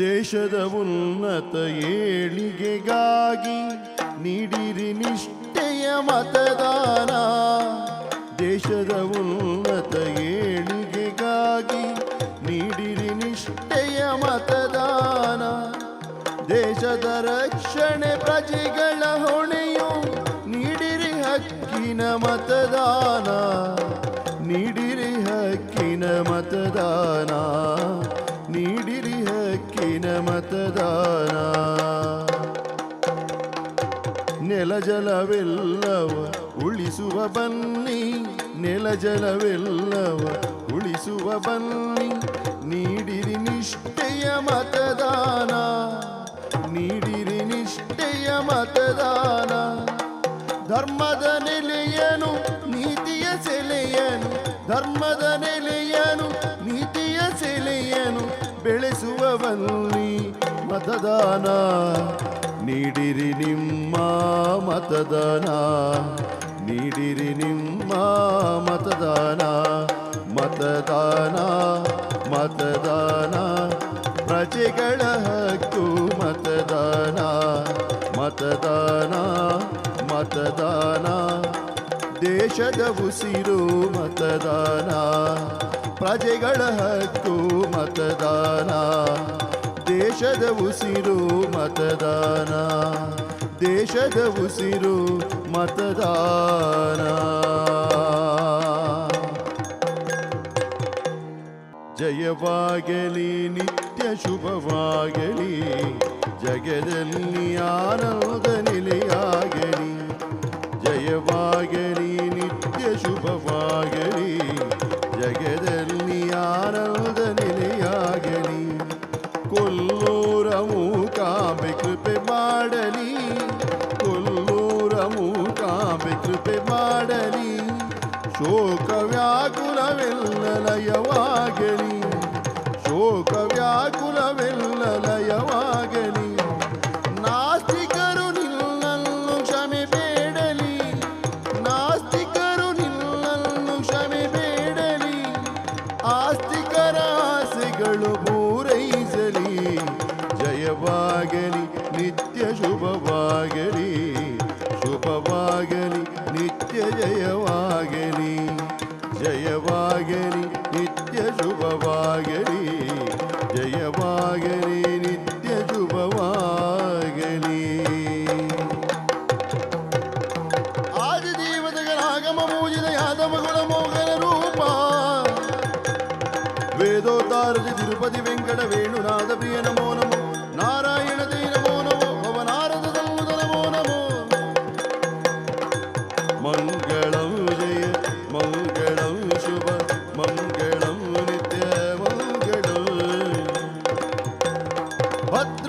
ದೇಶದ ಉನ್ನತ ಏಳಿಗೆಗಾಗಿ ನೀಡಿರಿ ನಿಷ್ಠೆಯ ಮತದಾನ. ದೇಶದ ಉನ್ನತ ಏಳಿಗೆಗಾಗಿ ನೀಡಿರಿ ನಿಷ್ಠೆಯ ಮತದಾನ. ದೇಶದ ರಕ್ಷಣೆ ಪ್ರಜೆಗಳ ಹೊಣೆಯು ನೀಡಿರಿ ಹಕ್ಕಿನ ಮತದಾನ. ನೀಡಿರಿ ಹಕ್ಕಿನ ಮತದಾನ. ಮತದಾನ ನೆಲ ಜಲವೆಲ್ಲವ ಉಳಿಸುವ ಬನ್ನಿ, ನೆಲ ಜಲವೆಲ್ಲವ ಉಳಿಸುವ ಬನ್ನಿ. ನೀಡಿರಿ ನಿಷ್ಠೆಯ ಮತದಾನ, ನೀಡಿರಿ ನಿಷ್ಠೆಯ ಮತದಾನ. ಧರ್ಮದ ನೆಲೆಯನು, ನೀತಿಯ ಸೆಲೆಯನು, ಧರ್ಮದ ನೆಲೆಯನು, ನೀತಿಯ ಸೆಲೆಯನು, ಬೆಳೆಸುವ ಬನ್ನಿ. ಮತದಾನ ನೀಡಿರಿ ನಿಮ್ಮ ಮತದಾನ, ನೀಡಿರಿ ನಿಮ್ಮ ಮತದಾನ. ಮತದಾನ ಮತದಾನ, ಪ್ರಜೆಗಳ ಹಕ್ಕು ಮತದಾನ. ಮತದಾನ ಮತದಾನ, ದೇಶದ ಉಸಿರು ಮತದಾನ. ಪ್ರಜೆಗಳ ಹಕ್ಕು ಮತದಾನ. ದೇಶದ ಉಸಿರು ಮತದಾನ ದೇಶದ ಉಸಿರು ಮತದಾನ. ಜಯವಾಗಲಿ ನಿತ್ಯ ಶುಭವಾಗಲಿ ಜಗದಲ್ಲಿ ಆನಂದ ನಿಲೆಯಾಗಲಿ. ವ್ಯಾಕುಲವೆಲ್ಲ ಲಯವಾಗಲಿ ಶೋಕ ವ್ಯಾಕುಲವೆಲ್ಲ ಲಯವಾಗಲಿ ನಾಸ್ತಿಕರು ನಿನ್ನನ್ನು ಕ್ಷಮೆ ಬೇಡಲಿ. ನಾಸ್ತಿಕರು ನಿನ್ನನ್ನು ಕ್ಷಮೆ ಬೇಡಲಿ. ಆಸ್ತಿಕರ ಆಸೆಗಳು ಪೂರೈಸಲಿ. ಜಯವಾಗಲಿ, ನಿತ್ಯ ಶುಭವಾಗಲಿ. ಶುಭವಾಗಲಿ, ನಿತ್ಯ ಜಯವಾಗಲಿ. ಜಯವಾಗಲಿ, ನಿತ್ಯ ಶುಭವಾಗಲಿ. ಜಯವಾಗಲಿ, ನಿತ್ಯ ಶುಭವಾಗಲಿ. ಆದಿದೇವತೆಗಳಾಗಮ ಪೂಜಿತ ಯಾದವಗುಣ ಮೋಹನ ರೂಪ. ವೇದೋತಾರದಿ ತಿರುಪತಿ ವೆಂಕಟ ವೇಣುನಾಥ ಪ್ರಿಯ ನಮೋ but